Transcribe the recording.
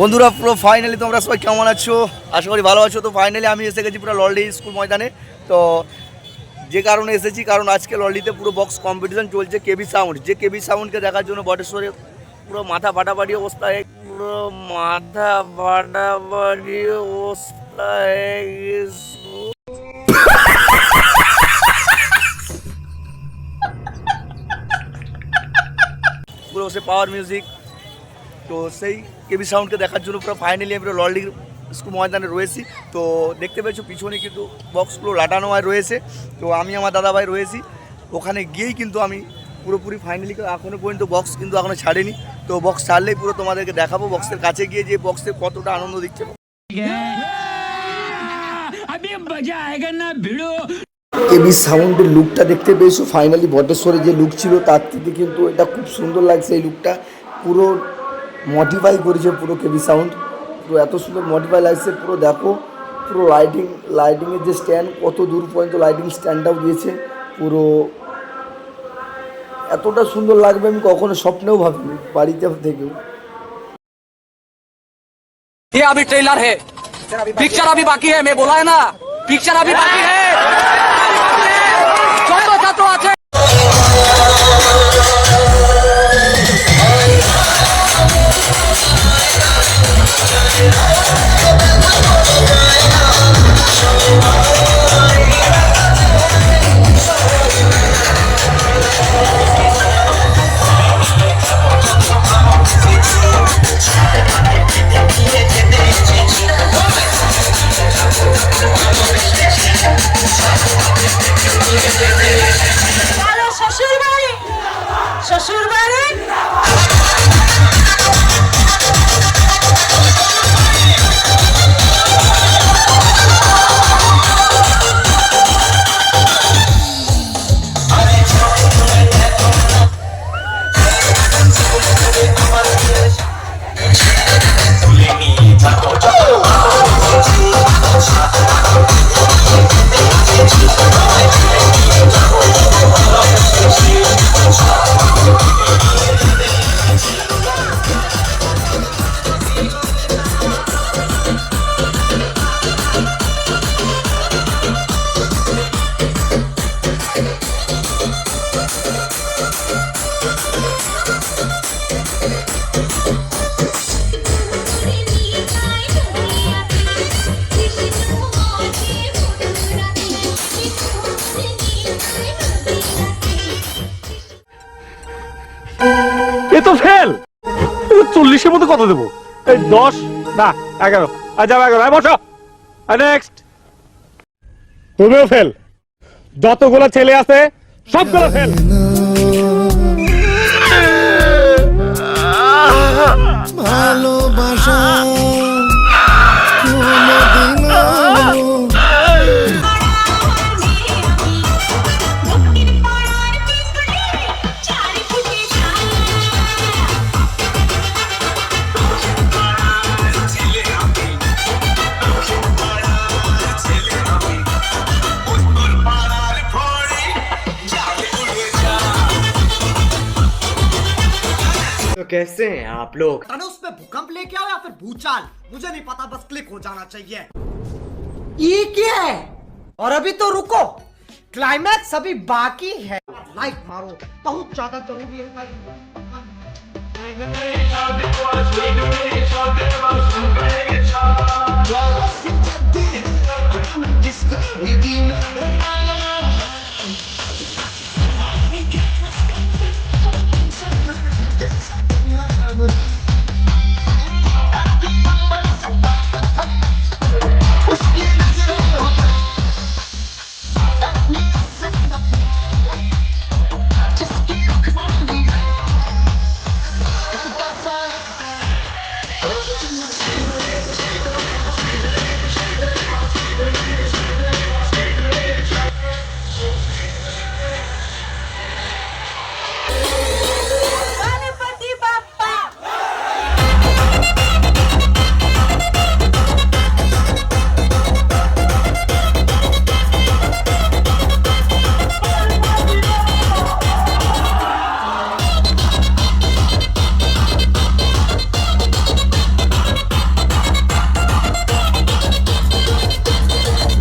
বন্ধুরা, পুরো ফাইনালি তোমরা সবাই কেমন আছো? আশা করি ভালো আছো। তো ফাইনালি আমি এসে গেছি পুরো ললডি স্কুল ময়দানে। তো যে কারণে এসেছি, কারণ আজকে ললডিতে পুরো বক্স কম্পিটিশন চলছে কেবি সাউন্ড যে কেবি সাউন্ডকে দেখার জন্য বটেশ্বরে পুরো মাথা ফাটাফাটি অবস্থায়, পুরো মাথা ফাটাফাটি পুরো সে পাওয়ার মিউজিক তো সেই কেবি সাউন্ডকে দেখার জন্য পুরো ফাইনালি আমি লর্ডির স্কুল ময়দানে রয়েছি। তো দেখতে পেয়েছ পিছনে কিন্তু বক্সগুলো লাটানো হয় রয়েছে। তো আমি আমার দাদাভাই রয়েছি। ওখানে গিয়েই কিন্তু আমি পুরোপুরি ফাইনালি এখনও পর্যন্ত বক্স কিন্তু এখনও ছাড়েনি। তো বক্স ছাড়লেই পুরো তোমাদেরকে দেখাবো বক্সের কাছে গিয়ে যে বক্সে কতটা আনন্দ দিচ্ছে। কেবি সাউন্ডের লুকটা দেখতে পেয়েছ। ফাইনালি বটেশ্বরে যে লুক ছিল তার থেকে কিন্তু এটা খুব সুন্দর লাগছে এই লুকটা পুরো মডিফাই করেছে পুরো কেবি সাউন্ড পুরো এত সুন্দর মডিফাই লাগছে পুরো দেখো পুরো লাইটিং লাইটিংয়ের যে স্ট্যান্ড কত দূর পর্যন্ত লাইটিং স্ট্যান্ডটাও দিয়েছে পুরো এতটা সুন্দর লাগবে আমি কখনো স্বপ্নেও ভাবিনি বাড়িতে থেকেও ये अभी ट्रेलर है पिक्चर अभी बाकी है मैं बोला है ना पिक्चर अभी बाकी है Şaşır beni. তো ফেল। চল্লিশের মধ্যে কত দেবো? এই দশ, না, এগারো। আর যাব এগারো আর বসো। নেক্সট তুমিও ফেল যতগুলো ছেলে আছে, সবগুলো ফেল कैसे हैं आप लोग उस में भूकंप लेके आओ या फिर भूचाल मुझे नहीं पता बस क्लिक हो जाना चाहिए ये क्या है और अभी तो रुको क्लाइमैक्स अभी बाकी है लाइक मारो बहुत ज़्यादा ज़रूरी है